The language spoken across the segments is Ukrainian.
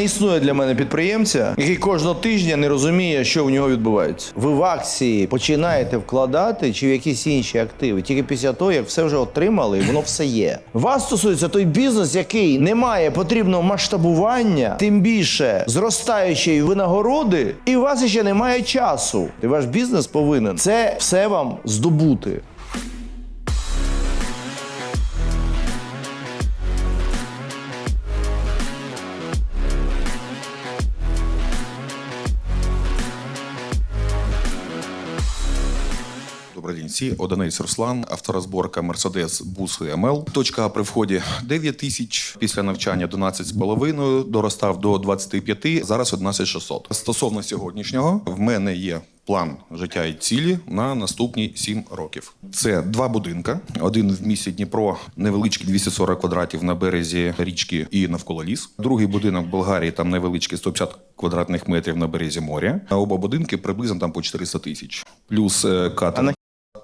Не існує для мене підприємця, який кожного тижня не розуміє, що в нього відбувається. Ви в акції починаєте вкладати чи в якісь інші активи, тільки після того, як все вже отримали, і воно все є. Вас стосується той бізнес, який не має потрібного масштабування, тим більше зростаючої винагороди, і у вас ще немає часу. І ваш бізнес повинен це все вам здобути. День. Одинець Руслан, авторозборка Мерседес Буси МЛ. Точка при вході 9 тисяч, після навчання 12,5, доростав до 25, зараз 11600. Стосовно сьогоднішнього, в мене є план життя і цілі на наступні 7 років. Це два будинка: один в місті Дніпро, невеличкий 240 квадратів на березі річки і навколо ліс. Другий будинок в Болгарії, там невеличкий 150 квадратних метрів на березі моря. А оба будинки приблизно там по 400 тисяч. Плюс е, катер.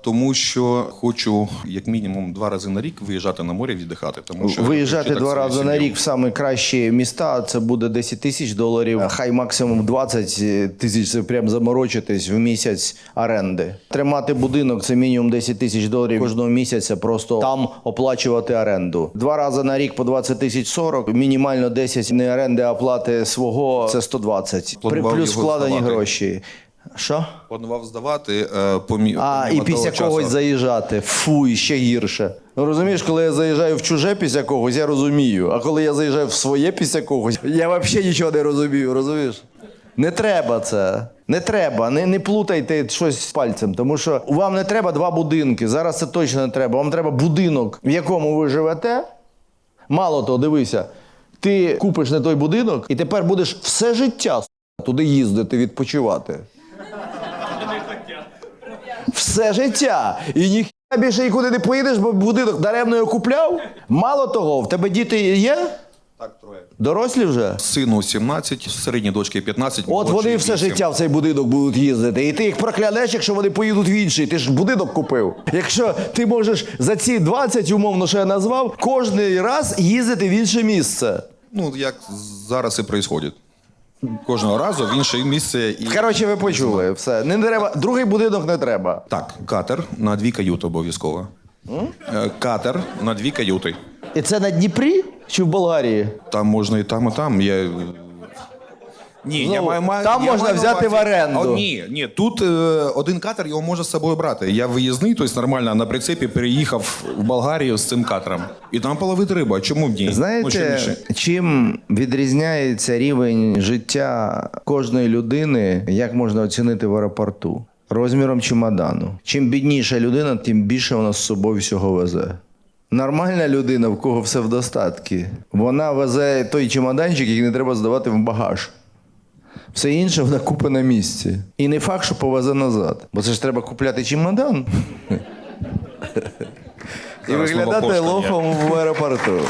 Тому що хочу як мінімум два рази на рік виїжджати на море віддихати. Тому що Виїжджати так два рази на рік в саме кращі міста це буде 10 тисяч доларів. Хай максимум 20 тисяч це прям заморочитись в місяць оренди. Тримати будинок це мінімум 10 тисяч доларів кожного місяця. Просто там оплачувати оренду. Два рази на рік по 20 тисяч 40, мінімально 10 не оренди, а оплати свого це 120. При плюс вкладені гроші. Що? Планував здавати е, помі... А, і після когось заїжджати. Фу, і ще гірше. Ну розумієш, коли я заїжджаю в чуже після когось, я розумію. А коли я заїжджаю в своє після когось, я взагалі нічого не розумію, розумієш? Не треба це. Не треба, не, не плутайте щось пальцем, тому що вам не треба два будинки. Зараз це точно не треба. Вам треба будинок, в якому ви живете. Мало того, дивися, ти купиш не той будинок, і тепер будеш все життя туди їздити, відпочивати. Все життя. І ніхто більше нікуди не поїдеш, бо будинок даремно його купляв. Мало того, в тебе діти є? Так, троє. Дорослі вже? Сину 17, середній дочки 15. От молодшій вони все 8. життя в цей будинок будуть їздити. І ти їх проклянеш, якщо вони поїдуть в інший. Ти ж будинок купив. Якщо ти можеш за ці 20, умовно, що я назвав, кожний раз їздити в інше місце. Ну, як зараз і відбувається. Кожного разу в інше місце. І... Коротше, ви почули. Все. Не треба. Другий будинок не треба. Так, катер на дві каюти обов'язково. Е, Катер на дві каюти. І це на Дніпрі чи в Болгарії? Там можна і там, і там. Я... Ні, Ну, я маю, маю, там я можна маю на взяти увазі- в оренду. О, ні, ні, тут е, один катер його може з собою брати. Я виїзний, тобто нормально на прицепі переїхав в Болгарію з цим катером. І там половити рибу. А чому б ні? Ну, чим Знаєте, більше? чим відрізняється рівень життя кожної людини, як можна оцінити в аеропорту? Розміром чемодану. Чим бідніша людина, тим більше вона з собою всього везе. Нормальна людина, в кого все в достатку, вона везе той чемоданчик, який не треба здавати в багаж. Все інше вона купить на місці. І не факт, що повезе назад. Бо це ж треба купляти чемодан. І виглядати лохом в аеропорту.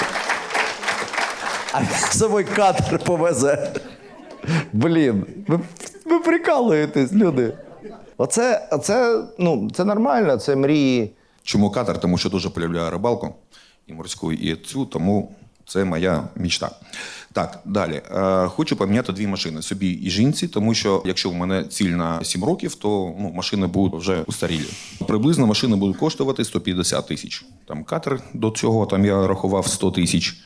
А з собою катер повезе. Блін, ви, ви прикалуєтесь, люди. Оце, оце, ну, це нормально, це мрії. Чому катер? Тому що дуже полюбляю рибалку і морську, і цю, тому це моя мічта. Так, далі. Е, хочу поміняти дві машини собі і жінці, тому що якщо в мене ціль на 7 років, то ну, машини будуть вже устарілі. Приблизно машини будуть коштувати 150 тисяч. Там катер до цього там я рахував 100 тисяч.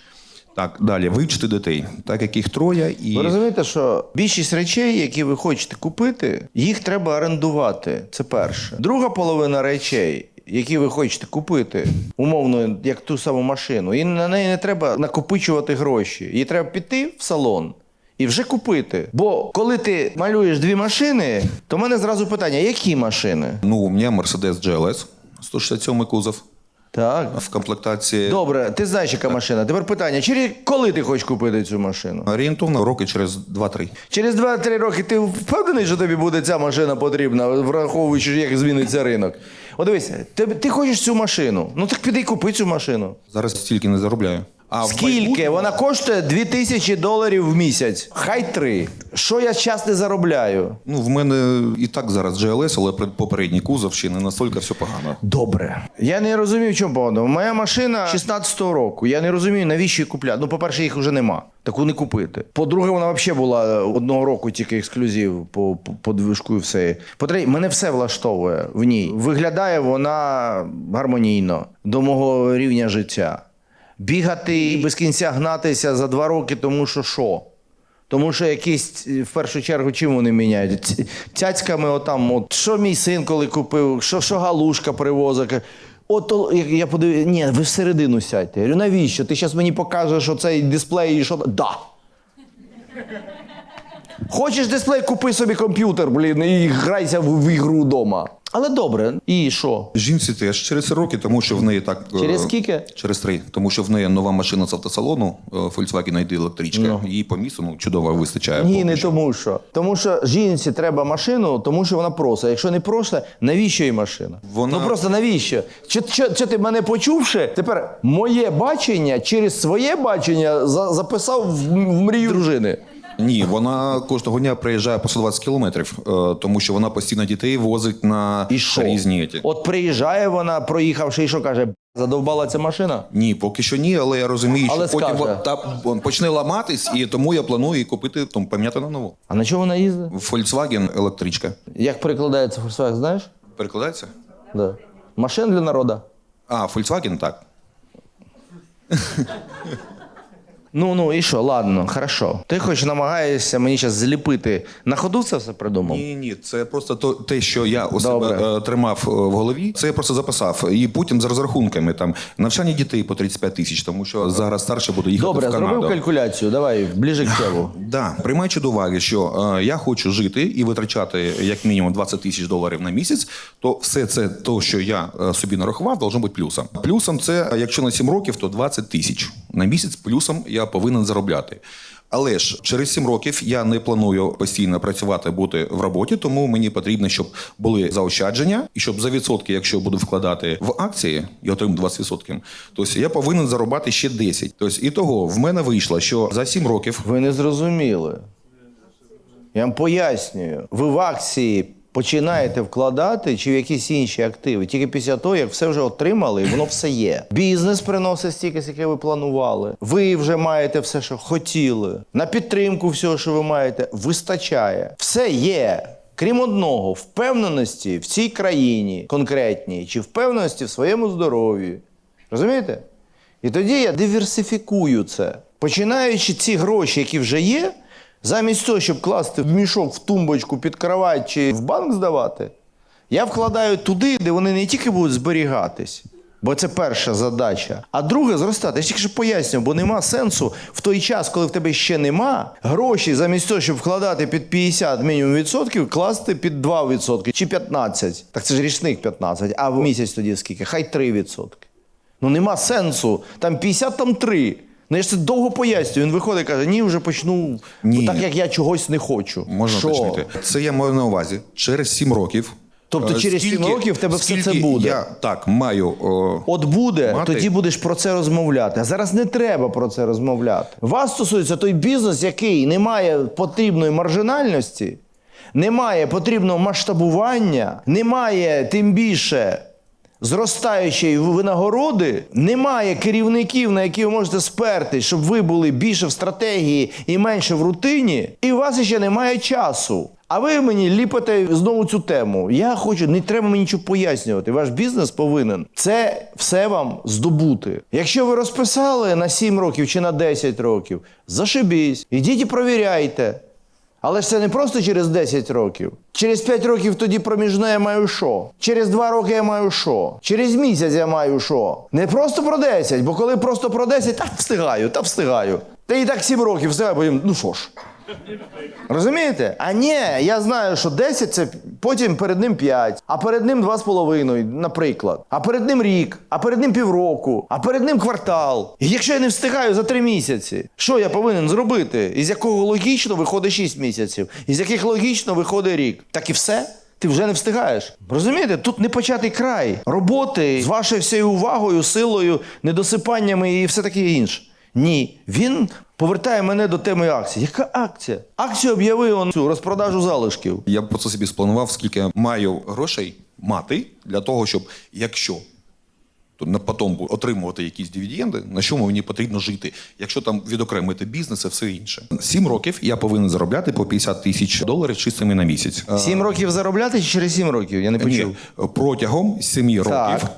Так, далі вивчити дітей, так як їх троє, і Ви розумієте, що більшість речей, які ви хочете купити, їх треба орендувати. Це перше. Друга половина речей, які ви хочете купити, умовно, як ту саму машину, і на неї не треба накопичувати гроші. Її треба піти в салон. І вже купити. Бо коли ти малюєш дві машини, то в мене зразу питання: які машини? ну, у мене Mercedes GLS, 167 кузов Так. в комплектації. Добре, ти знаєш, яка машина. Тепер питання: через коли ти хочеш купити цю машину? Орієнтовно роки через 2-3. Через 2-3 роки ти впевнений, що тобі буде ця машина потрібна, враховуючи, як зміниться ринок. От дивись, ти, ти хочеш цю машину. Ну так піди і купи цю машину. Зараз стільки не заробляю. А в Скільки? майбутньому- Вона коштує 2000 доларів в місяць. Хай три. Що я зараз не заробляю? Ну, в мене і так зараз GLS, але пред- попередній кузов ще не настільки все погано. Добре. Я не розумію, в чому погано. Моя машина 16-го року. Я не розумію, навіщо її купляти. Ну, по-перше, їх вже нема. Таку не купити. По-друге, вона взагалі була е, одного року тільки ексклюзив по, по, по движку і все. По-третє, мене все влаштовує в ній. Виглядає вона гармонійно до мого рівня життя. Бігати і без кінця гнатися за два роки, тому що що? Тому що якісь, в першу чергу, чим вони міняють? Цяцьками отам, от, що мій син коли купив, що, що галушка привозить. От я подивився, ні, ви всередину сядьте. Я говорю, навіщо? Ти зараз мені покажеш оцей дисплей і що. Да. Хочеш дисплей, купи собі комп'ютер, блін, і грайся в, в ігру вдома. Але добре, і що? Жінці теж через роки, тому що в неї так. е, Через скільки? Через три. Тому що в неї нова машина з автосалону, е, Volkswagen ID електричка. Їй по місту ну, чудово вистачає. Ні, не тому що. Тому що жінці треба машину, тому що вона просить. Якщо не просить, навіщо їй машина? Вона- Ну просто навіщо? Чи, чи, чи ти мене почувши? Тепер моє бачення через своє бачення за, записав в, м- в мрію дружини. Ні, вона кожного дня приїжджає по 120 кілометрів, е, тому що вона постійно дітей возить на І що? різні. ті. От приїжджає вона, проїхавши, і що каже, «Б**, задовбала ця машина? Ні, поки що ні, але я розумію, Але що потім скаже. вон- та, вон почне ламатись, і тому я планую її купити, тому поміняти на нову. А на чому вона їздить? Volkswagen електричка. Як перекладається Volkswagen, знаєш? Перекладається? Да. Машина для народу. А, Volkswagen так. Ну ну і що, ладно, хорошо. Ти хоч намагаєшся мені зараз зліпити. На ходу це все придумав? Ні, ні, це просто то, те, що я у Добре. себе е, тримав е, в голові. Це я просто записав. І потім з розрахунками там навчання дітей по 35 тисяч, тому що зараз старше буде їхати Добре, в Канаду. зробив калькуляцію. Давай, ближе к тілу. Да, приймаючи до уваги, що е, я хочу жити і витрачати як мінімум 20 тисяч доларів на місяць, то все це, то, що я е, собі нарахував, должно бути плюсом. Плюсом це, е, якщо на 7 років, то 20 тисяч на місяць. Плюсом я повинен заробляти. Але ж через 7 років я не планую постійно працювати, бути в роботі, тому мені потрібно, щоб були заощадження, і щоб за відсотки, якщо я буду вкладати в акції і отримую 20%, то я повинен заробляти ще 10. Тобто, і того в мене вийшло, що за 7 років Ви не зрозуміли. Я вам пояснюю. Ви в акції починаєте вкладати чи в якісь інші активи, тільки після того, як все вже отримали, і воно все є. Бізнес приносить стільки, скільки ви планували. Ви вже маєте все, що хотіли. На підтримку всього, що ви маєте, вистачає. Все є. Крім одного, впевненості в цій країні конкретній, чи впевненості в своєму здоров'ї. Розумієте? І тоді я диверсифікую це. Починаючи ці гроші, які вже є, замість того, щоб класти в мішок, в тумбочку, під кровать чи в банк здавати, я вкладаю туди, де вони не тільки будуть зберігатись. Бо це перша задача. А друге зростати. Я ж тільки що пояснюю, бо нема сенсу в той час, коли в тебе ще нема, гроші замість того, щоб вкладати під 50 мінімум відсотків, класти під 2 відсотки чи 15. Так це ж річних 15, а в місяць тоді скільки? Хай 3 відсотки. Ну нема сенсу. Там 50, там 3. Ну я ж це довго пояснюю. Він виходить і каже, ні, вже почну Ні. так, як я чогось не хочу. Можна Що? уточнити. Це я маю на увазі через 7 років. Тобто Е, через сім років в тебе все це скільки буде? Я так маю. О, От буде, Мати. тоді будеш про це розмовляти. А зараз не треба про це розмовляти. Вас стосується той бізнес, який не має потрібної маржинальності, не має потрібного масштабування, не має тим більше зростаючої винагороди, немає керівників, на які ви можете спертись, щоб ви були більше в стратегії і менше в рутині, і у вас ще немає часу. А ви мені ліпите знову цю тему. Я хочу, не треба мені нічого пояснювати. Ваш бізнес повинен це все вам здобути. Якщо ви розписали на 7 років чи на 10 років, зашибісь, ідіть і провіряйте. Але ж це не просто через 10 років. Через 5 років тоді проміжне я маю що? Через 2 роки я маю що? Через місяць я маю що? Не просто про 10, бо коли просто про 10, та встигаю, та встигаю. Та і так 7 років встигаю, потім, ну що ж. Розумієте? А ні, я знаю, що 10 це потім перед ним 5, а перед ним 2,5, наприклад. А перед ним рік, а перед ним півроку, а перед ним квартал. І якщо я не встигаю за 3 місяці, що я повинен зробити? Із якого логічно виходить 6 місяців, із яких логічно виходить рік. Так і все. Ти вже не встигаєш. Розумієте, тут не початий край роботи з вашою всією увагою, силою, недосипаннями і все таке інше. Ні. Він повертає мене до теми акції. Яка акція? Акцію об'явив цю розпродажу залишків. Я просто собі спланував, скільки маю грошей мати для того, щоб якщо то на потім бу- отримувати якісь дивіденди, на чому мені потрібно жити, якщо там відокремити бізнес і все інше. Сім років я повинен заробляти по 50 тисяч доларів чистими на місяць. Сім років заробляти чи через сім років? Я не Ні, почув. протягом семи Так. років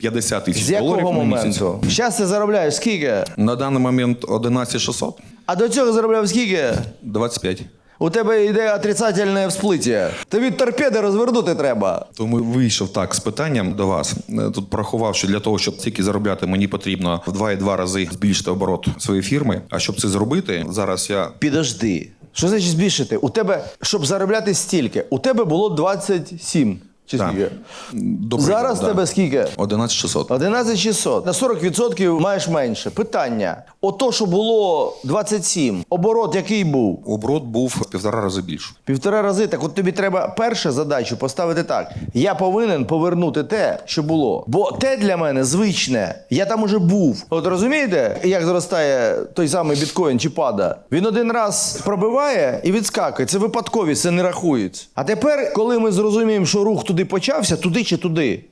50 тисяч З доларів якого на місяць. моменту? Зараз ти заробляєш скільки? На даний момент 11 600, А до цього заробляв скільки? 25. У тебе йде отрицательне всплиття. Тобі торпеди розвернути треба. Тому вийшов так з питанням до вас. Е, Тут порахував, що для того, щоб тільки заробляти, мені потрібно в 2,2 рази збільшити оборот своєї фірми. А щоб це зробити, зараз я Підожди. Що значить збільшити? У тебе, щоб заробляти стільки, у тебе було 27. Чи Так. скільки? до Зараз прикладу, тебе скільки? 11 600. 11 600. На 40% маєш менше. Питання. Ото, що було 27, оборот який був? Оборот був в півтора рази більше. Півтора рази. Так от тобі треба першу задачу поставити так: я повинен повернути те, що було. Бо те для мене звичне. Я там уже був. От розумієте, як зростає той самий біткоін чи пада? Він один раз пробиває і відскакує. Це випадковість, це не рахується. А тепер, коли ми зрозуміємо, що рух туди почався, туди чи туди.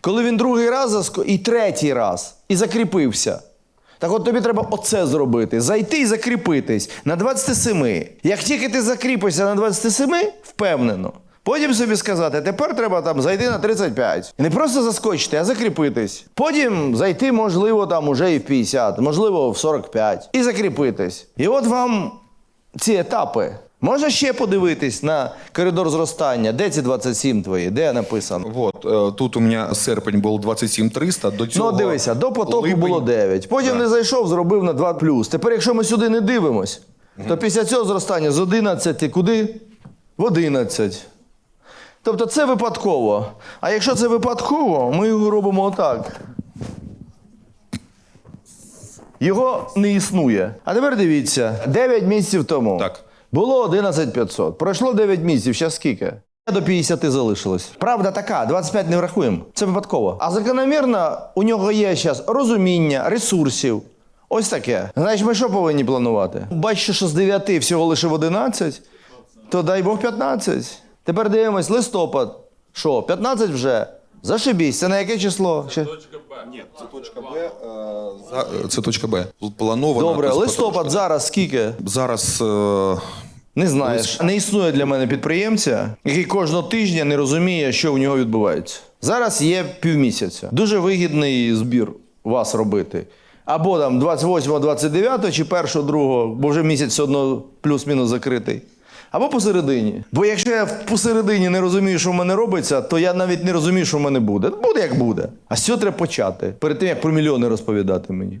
Коли він другий раз і третій раз, і закріпився. Так от тобі треба оце зробити: зайти і закріпитись на 27. Як тільки ти закріпишся на 27, впевнено. Потім собі сказати, тепер треба там зайти на 35. І не просто заскочити, а закріпитись. Потім зайти, можливо, там уже і в 50, можливо, в 45. І закріпитись. І от вам ці етапи. Можна ще подивитись на коридор зростання. Де ці 27 твої? Де написано? Вот, е, тут у мене серпень був 27 300, до цього... Ну, дивися, до потоку липень- було 9. Потім Да. не зайшов, зробив на 2 Тепер, якщо ми сюди не дивимось, то після цього зростання з 11 куди? В 11. Тобто це випадково. А якщо це випадково, ми його робимо отак. Його не існує. А тепер дивіться, 9 місяців тому Так. Було 11500. Пройшло 9 місяців, зараз скільки? До 50 залишилось. Правда така, 25 не врахуємо. Це випадково. А закономірно у нього є зараз розуміння, ресурсів. Ось таке. Знаєш, ми що повинні планувати? Бачиш, що з 9 всього лише в 11, то дай Бог 15. Тепер дивимось, листопад. Що, 15 вже? Зашибісь, це на яке число? Ще? Ні, це точка Б. Це точка Б. Плановано. Добре, листопад зараз скільки? Зараз е, Не знаєш. Не існує для мене підприємця, який кожного тижня не розуміє, що в нього відбувається. Зараз є півмісяця. Дуже вигідний збір вас робити. Або там 28, 29 чи 1, 2, бо вже місяць все одно плюс-мінус закритий. Або посередині. Бо якщо я посередині не розумію, що в мене робиться, то я навіть не розумію, що в мене буде. Буде як буде. А з цього треба почати. Перед тим, як про мільйони розповідати мені.